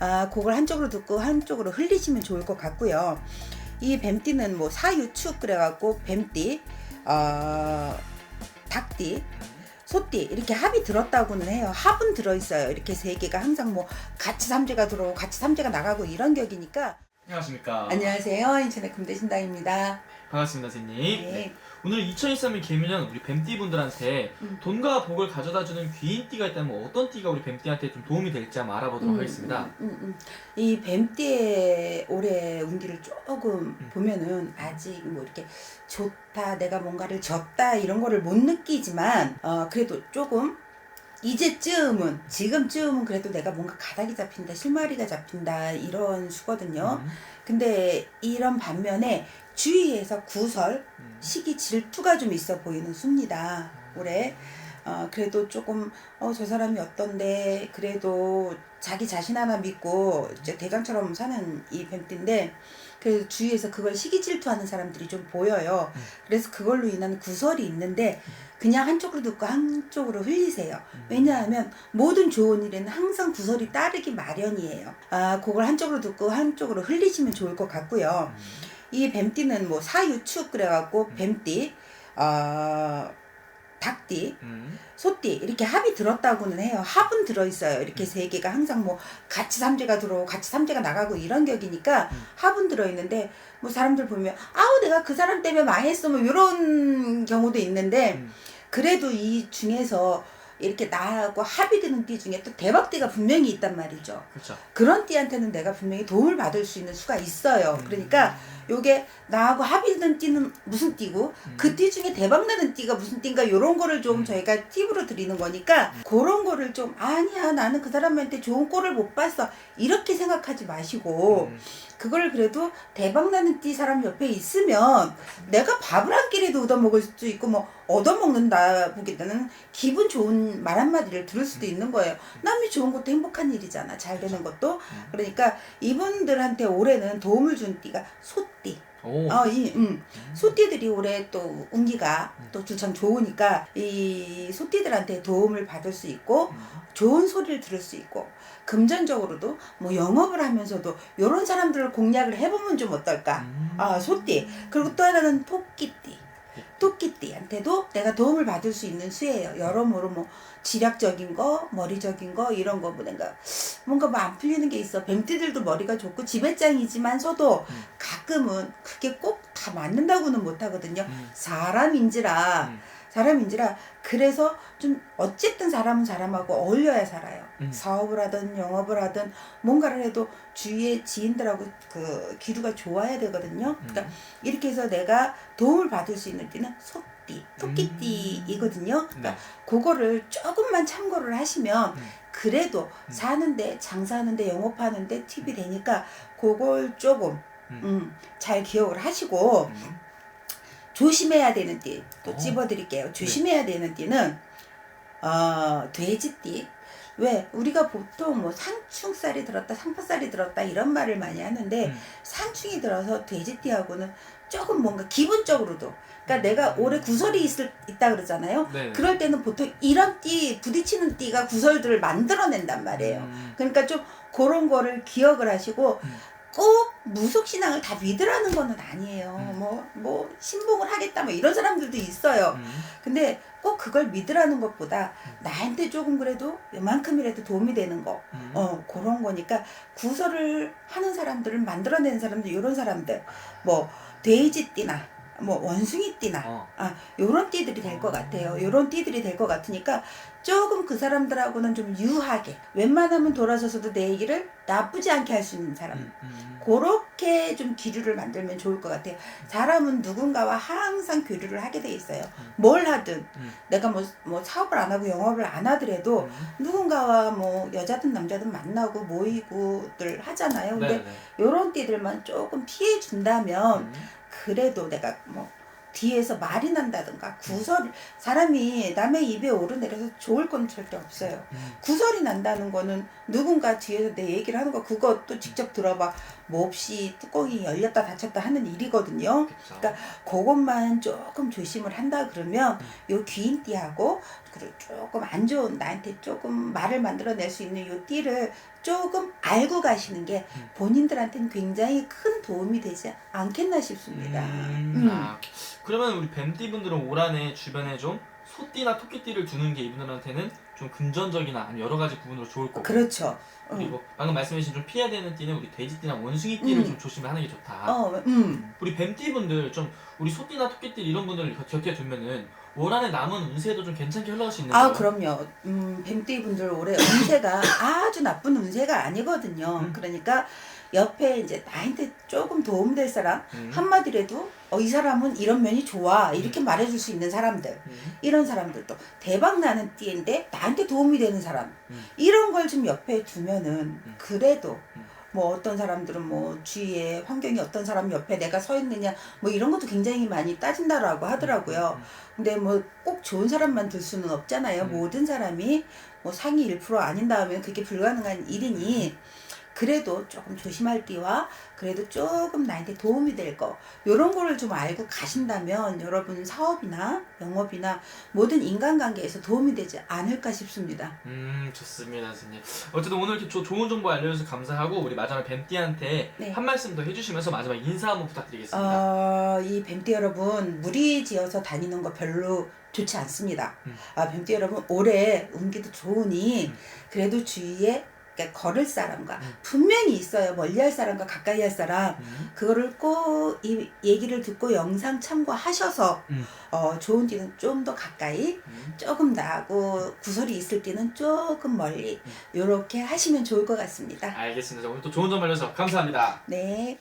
아, 그걸 한쪽으로 듣고 한쪽으로 흘리시면 좋을 것 같고요. 이 뱀띠는 뭐 사유축 그래갖고 뱀띠, 어, 닭띠, 소띠 이렇게 합이 들었다고는 해요. 합은 들어있어요. 이렇게 세 개가 항상 뭐 같이 삼재가 들어오고 같이 삼재가 나가고 이런 격이니까. 안녕하십니까. 안녕하세요. 인천의 금대신당입니다. 반갑습니다, 선생님. 네. 네. 오늘 2023년 개미는 우리 뱀띠 분들한테 음. 돈과 복을 가져다주는 귀인 띠가 있다면 어떤 띠가 우리 뱀띠한테 좀 도움이 될지 한번 알아보도록 하겠습니다. 음, 음, 음. 이 뱀띠의 올해 운기를 조금 음. 보면은 아직 뭐 이렇게 좋다, 내가 뭔가를 졌다 이런 거를 못 느끼지만 어 그래도 조금 이제쯤은 지금쯤은 그래도 내가 뭔가 가닥이 잡힌다, 실마리가 잡힌다 이런 수거든요. 음, 근데 이런 반면에 주위에서 구설, 음. 시기 질투가 좀 있어 보이는 수입니다. 올해. 어, 그래도 조금, 어, 저 사람이 어떤데, 그래도 자기 자신 하나 믿고, 이제 대장처럼 사는 이 뱀띠인데, 그래서 주위에서 그걸 시기 질투하는 사람들이 좀 보여요. 음. 그래서 그걸로 인한 구설이 있는데, 그냥 한쪽으로 듣고 한쪽으로 흘리세요. 음. 왜냐하면 모든 좋은 일에는 항상 구설이 따르기 마련이에요. 아, 그걸 한쪽으로 듣고 한쪽으로 흘리시면 좋을 것 같고요. 음. 이 뱀띠는 뭐 사유축 그래갖고 음. 뱀띠, 어, 닭띠, 음. 소띠 이렇게 합이 들었다고는 해요. 합은 들어 있어요. 이렇게 음. 세 개가 항상 뭐 같이 삼재가 들어오고 같이 삼재가 나가고 이런 격이니까 음. 합은 들어 있는데 뭐 사람들 보면 아우 내가 그 사람 때문에 망했어 뭐 이런 경우도 있는데 음. 그래도 이 중에서 이렇게 나하고 합이 드는 띠 중에 또 대박띠가 분명히 있단 말이죠. 그렇죠. 그런 띠한테는 내가 분명히 도움을 받을 수 있는 수가 있어요. 음. 그러니까 요게 나하고 합의는 띠는 무슨 띠고 음. 그띠 중에 대박나는 띠가 무슨 띠인가 요런 거를 좀 음. 저희가 팁으로 드리는 거니까 그런 거를 좀 아니야 나는 그 사람한테 좋은 꼴을 못 봤어 이렇게 생각하지 마시고 음. 그걸 그래도 대박나는 띠 사람 옆에 있으면 내가 밥을 한 끼라도 얻어먹을 수도 있고 뭐 얻어먹는다 보기에는 기분 좋은 말 한마디를 들을 수도 있는 거예요. 남이 좋은 것도 행복한 일이잖아. 잘 되는 것도. 음. 그러니까 이분들한테 올해는 도움을 준 띠가 소띠 오. 어, 이, 음. 음. 소띠들이 올해 또 운기가 음. 또참 좋으니까 이 소띠들한테 도움을 받을 수 있고 음. 좋은 소리를 들을 수 있고 금전적으로도 뭐 영업을 하면서도 이런 사람들을 공략을 해보면 좀 어떨까 음. 아 소띠 그리고 또 하나는 토끼띠 토끼띠한테도 내가 도움을 받을 수 있는 수예요 여러모로 뭐 지략적인 거 머리적인 거 이런 거뭐 내가 뭔가 뭐 안 풀리는 게 있어 뱀띠들도 머리가 좋고 지배짱이지만서도 음. 가끔은 그게 꼭 다 맞는다고는 못 하거든요 음. 사람인지라 음. 사람인지라 그래서 좀 어쨌든 사람은 사람하고 어울려야 살아요. 음. 사업을 하든 영업을 하든 뭔가를 해도 주위의 지인들하고 그 기류가 좋아야 되거든요. 그러니까 음. 이렇게 해서 내가 도움을 받을 수 있는 띠는 소띠, 토끼띠이거든요. 그러니까 네. 그거를 조금만 참고를 하시면 음. 그래도 음. 사는데 장사하는데 영업하는데 팁이 되니까 그걸 조금 음. 음, 잘 기억을 하시고 음. 조심해야 되는 띠또 어. 찝어드릴게요. 조심해야 되는 띠는 어, 돼지띠. 왜 우리가 보통 뭐 상충살이 들었다, 상파살이 들었다 이런 말을 많이 하는데 음. 상충이 들어서 돼지띠하고는 조금 뭔가 기분적으로도 그러니까 내가 음. 올해 구설이 있을 있다 그러잖아요. 네. 그럴 때는 보통 이런 띠 부딪히는 띠가 구설들을 만들어낸단 말이에요. 음. 그러니까 좀 그런 거를 기억을 하시고 음. 꼭 무속 신앙을 다 믿으라는 거는 아니에요. 음. 뭐뭐 신봉을 하겠다 뭐 이런 사람들도 있어요. 음. 근데 꼭 그걸 믿으라는 것보다 나한테 조금 그래도 요만큼이라도 도움이 되는 거, 음. 어 그런 거니까 구설을 하는 사람들을 만들어내는 사람들 이런 사람들 뭐 돼지띠나 뭐 원숭이 띠나 어. 아, 요런 띠들이 될 것 같아요. 요런 띠들이 될 것 같으니까 조금 그 사람들하고는 좀 유하게 웬만하면 돌아서서도 내 얘기를 나쁘지 않게 할 수 있는 사람. 음. 음. 그렇게 좀 기류를 만들면 좋을 것 같아요. 사람은 누군가와 항상 교류를 하게 돼 있어요. 음. 뭘 하든 음. 내가 뭐, 뭐 사업을 안 하고 영업을 안 하더라도 음. 누군가와 뭐 여자든 남자든 만나고 모이고들 하잖아요. 근데 네, 네. 요런 띠들만 조금 피해 준다면 음. 그래도 내가 뭐 뒤에서 말이 난다든가 구설 사람이 남의 입에 오르내려서 좋을 건 절대 없어요. 음. 구설이 난다는 거는 누군가 뒤에서 내 얘기를 하는 거 그것도 직접 들어봐 몹시 뚜껑이 열렸다 닫혔다 하는 일이거든요. 그러니까 그것만 조금 조심을 한다 그러면 요 귀인띠하고 그리고 조금 안 좋은 나한테 조금 말을 만들어낼 수 있는 요 띠를 조금 알고 가시는 게 음. 본인들한테는 굉장히 큰 도움이 되지 않겠나 싶습니다. 음, 음. 아, 그러면 우리 뱀띠 분들은 올 한해 주변에 좀 소띠나 토끼띠를 두는 게 이분들한테는 좀 금전적이나 아니면 여러 가지 부분으로 좋을 거고 그렇죠. 어. 그리고 방금 말씀해주신 좀 피해야 되는 띠는 우리 돼지띠나 원숭이띠를 음. 좀 조심하는 게 좋다. 어, 음. 우리 뱀띠 분들 좀 우리 소띠나 토끼띠 이런 분들을 곁- 곁에 두면은 올 한해 남은 운세도 좀 괜찮게 흘러갈 수 있는 아, 거예요. 그럼요. 음, 뱀띠 분들 올해 운세가 아주 나쁜 운세가 아니거든요. 음. 그러니까 옆에 이제 나한테 조금 도움될 사람 음. 한마디라도 어, 이 사람은 이런 면이 좋아 이렇게 말해줄 수 있는 사람들 음. 이런 사람들도 대박 나는 띠인데 나한테 도움이 되는 사람 음. 이런 걸 좀 옆에 두면은 음. 그래도 음. 뭐 어떤 사람들은 뭐 주위에 환경이 어떤 사람 옆에 내가 서 있느냐 뭐 이런 것도 굉장히 많이 따진다라고 하더라고요. 음. 근데 뭐 꼭 좋은 사람만 들 수는 없잖아요. 음. 모든 사람이 뭐 상위 1% 아닌다면 그게 불가능한 일이니 그래도 조금 조심할 띠와 그래도 조금 나한테 도움이 될 거 요런 거를 좀 알고 가신다면 여러분 사업이나 영업이나 모든 인간관계에서 도움이 되지 않을까 싶습니다. 음 좋습니다 선생님 어쨌든 오늘 이렇게 조- 좋은 정보 알려주셔서 감사하고 우리 마지막에 뱀띠한테 네. 한 말씀 더 해주시면서 마지막 인사 한번 부탁드리겠습니다 어, 이 뱀띠 여러분 무리지어서 다니는 거 별로 좋지 않습니다. 음. 아, 뱀띠 여러분 올해 운기도 좋으니 음. 그래도 주위에 그러니까 걸을 사람과 음. 분명히 있어요. 멀리할 사람과 가까이 할 사람 음. 그거를 꼭 이 얘기를 듣고 영상 참고하셔서 음. 어, 좋은 띠는 좀 더 가까이 음. 조금 나고 구설이 있을 때는 조금 멀리 음. 이렇게 하시면 좋을 것 같습니다. 알겠습니다 오늘 또 좋은 정보 알려주셔서 감사합니다 네.